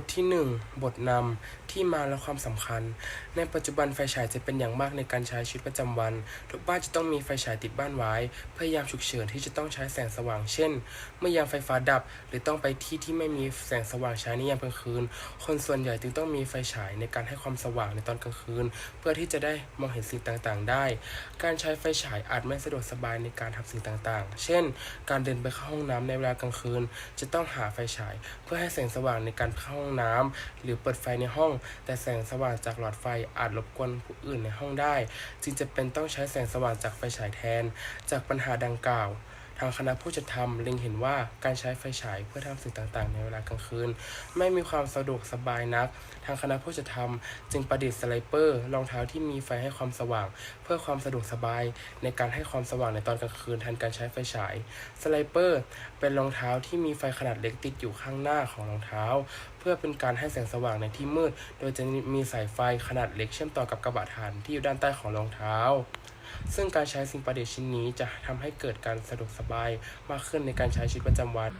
ทที่ 1 บทนำ ที่มาและความสำคัญ ในปัจจุบันไฟฉายจะเป็นอย่างมากในการใช้ชีวิตประจำวัน ทุกบ้านจะต้องมีไฟฉายติดบ้านไว้เพื่อยามฉุกเฉินที่จะต้องใช้แสงสว่าง เช่น เมื่อยามไฟฟ้าดับ หรือต้องไปที่ที่ไม่มีแสงสว่างใช้ในยามกลางคืน คนส่วนใหญ่จึงต้องมีไฟฉายในการให้ความสว่างในตอนกลางคืน เพื่อที่จะได้มองเห็นสิ่งต่างๆ ได้ การใช้ไฟฉายอาจไม่สะดวกสบายในการทำสิ่งต่างๆ เช่น การเดินไปเข้าห้องน้ำในเวลากลางคืน จะต้องหาไฟฉาย เพื่อให้แสงสว่างในการเข้าห้องน้ำหรือเปิดไฟในห้องแต่แสงสว่างจากหลอดไฟอาจรบกวนผู้อื่นในห้องได้ จึงจะเป็นต้องใช้แสงสว่างจากไฟฉายแทน จากปัญหาดังกล่าว ทางคณะผู้จัดทำเล็งเห็นว่าการใช้ไฟฉายเพื่อทำสิ่งต่างๆ ในเวลากลางคืน ไม่มีความสะดวกสบายนัก ทางคณะผู้จัดทำจึงประดิษฐ์สไลเปอร์รองเท้าที่มีไฟให้ความสว่าง เพื่อความสะดวกสบาย ในการให้ความสว่างในตอนกลางคืนแทนการใช้ไฟฉายสไลเปอร์เป็นรองเท้าที่มีไฟขนาดเล็กติดอยู่ข้างหน้าของรองเท้า เพื่อเป็นการให้แสงสว่างในที่มืด โดยจะมีสายไฟขนาดเล็กเชื่อมต่อกับกระบะถ่านที่อยู่ด้านใต้ของรองเท้า ซึ่งการใช้สิ่งประดิษฐ์ชิ้นนี้จะทำให้เกิดการสะดวกสบายมากขึ้นในการใช้ชีวิตประจำวัน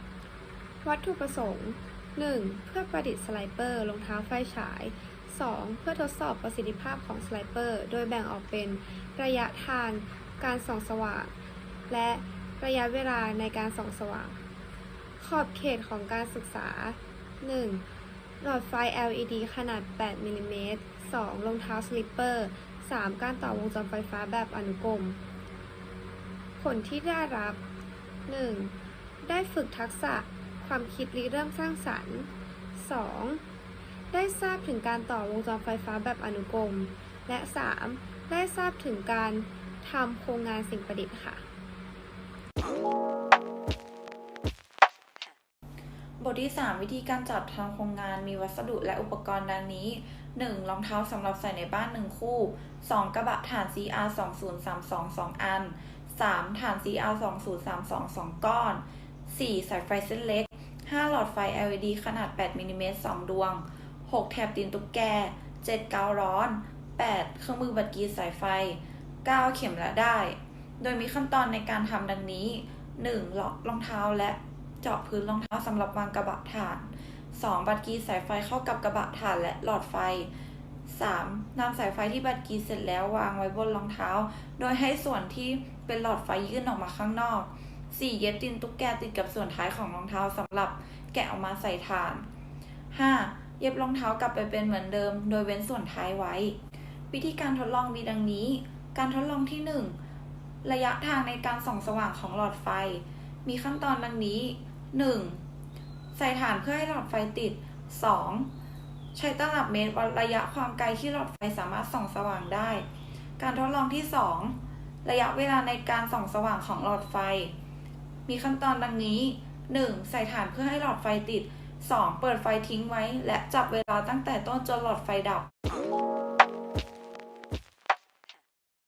วัตถุประสงค์ 1. เพื่อประดิษฐ์สไลเปอร์รองเท้าไฟฉาย 2. เพื่อทดสอบประสิทธิภาพของสไลเปอร์ โดยแบ่งออกเป็นระยะทาง การส่องสว่าง และระยะเวลาในการส่องสว่าง ขอบเขตของการศึกษา 1. หลอดไฟ LED ขนาด 8 มิลลิเมตร 2. รองเท้าสลิปเปอร์ 3. การต่อวงจรไฟฟ้าแบบอนุกรม ผลที่ได้รับ 1. ได้ฝึกทักษะความคิดริเริ่มสร้างสรรค์ 2. ได้ทราบถึงการต่อวงจรไฟฟ้าแบบอนุกรม และ 3. ได้ทราบถึงการทำโครงงานสิ่งประดิษฐ์ค่ะ ทที่ 3 วิธีการจัดทำโครงงานมีวัสดุและอุปกรณ์ดังนี้ 1. รองเท้าสำหรับใส่ในบ้าน 1 คู่ 2. กระบะถ่าน CR 20322 อัน 3. ถ่าน CR 20322 ก้อน 4. สายไฟเส้นเล็ก 5. หลอดไฟ LED ขนาด 8มิลลิเมตร2ดวง 6. แถบตีนตุ๊กแก 7. กาวร้อน 8. เครื่องมือบัดกรีสายไฟ 9. เข็มและได้ายโดยมีขั้นตอนในการทำดังนี้ 1. ลอกรองเท้าและ เจาะพื้นรองเท้าสำหรับวางกระบะถ่าน 2. บัดกรีสายไฟเข้ากับกระบะถ่านและหลอดไฟ 3. นำสายไฟที่บัดกรีเสร็จแล้ววางไว้บนรองเท้า โดยให้ส่วนที่เป็นหลอดไฟยื่นออกมาข้างนอก 4. เย็บตีนตุ๊กแกติดกับส่วนท้ายของรองเท้าสำหรับแกะออกมาใส่ถ่าน 5. เย็บรองเท้ากลับไปเป็นเหมือนเดิม โดยเว้นส่วนท้ายไว้ วิธีการทดลองมีดังนี้ การทดลองที่ 1 ระยะทางในการส่องสว่างของหลอดไฟ มีขั้นตอนดังนี้ 1. ใส่ถ่านเพื่อให้หลอดไฟติด 2. ใช้ตลับเมตรวัดระยะความไกลที่หลอดไฟสามารถส่องสว่างได้ การทดลองที่ 2 ระยะเวลาในการส่องสว่างของหลอดไฟ มีขั้นตอนดังนี้ 1. ใส่ถ่านเพื่อให้หลอดไฟติด 2. เปิดไฟทิ้งไว้ และจับเวลาตั้งแต่ต้นจนหลอดไฟดับ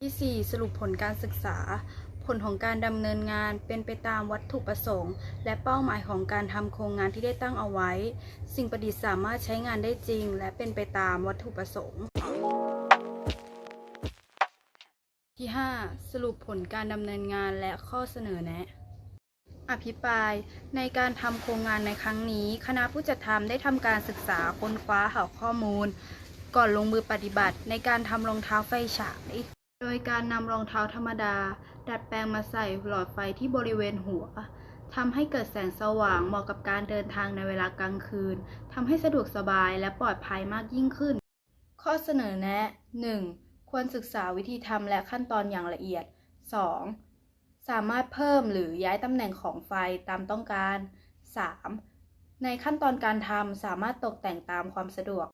ที่ 4 สรุปผลการศึกษา ผลของการดำเนินงานเป็นไปตามวัตถุประสงค์ และเป้าหมายของการทำโครงงานที่ได้ตั้งเอาไว้ สิ่งประดิษฐ์สามารถใช้งานได้จริง และเป็นไปตามวัตถุประสงค์ ที่ 5 สรุปผลการดำเนินงานและข้อเสนอแนะอภิปรายในการทำโครงงานในครั้งนี้ คณะผู้จัดทำได้ทำการศึกษาค้นคว้าหาข้อมูล ก่อนลงมือปฏิบัติในการทำรองเท้าไฟฉาย โดยการนำรองเท้าธรรมดา ดัดแปลงมาใส่หลอดไฟที่บริเวณหัวทำให้เกิดแสงสว่างเหมาะกับการเดินทางในเวลากลางคืนทำให้สะดวกสบายและปลอดภัยมากยิ่งขึ้น ข้อเสนอแนะ 1. ควรศึกษาวิธีทำและขั้นตอนอย่างละเอียด 2. สามารถเพิ่มหรือย้ายตำแหน่งของไฟตามต้องการ 3. ในขั้นตอนการทำสามารถตกแต่งตามความสะดวก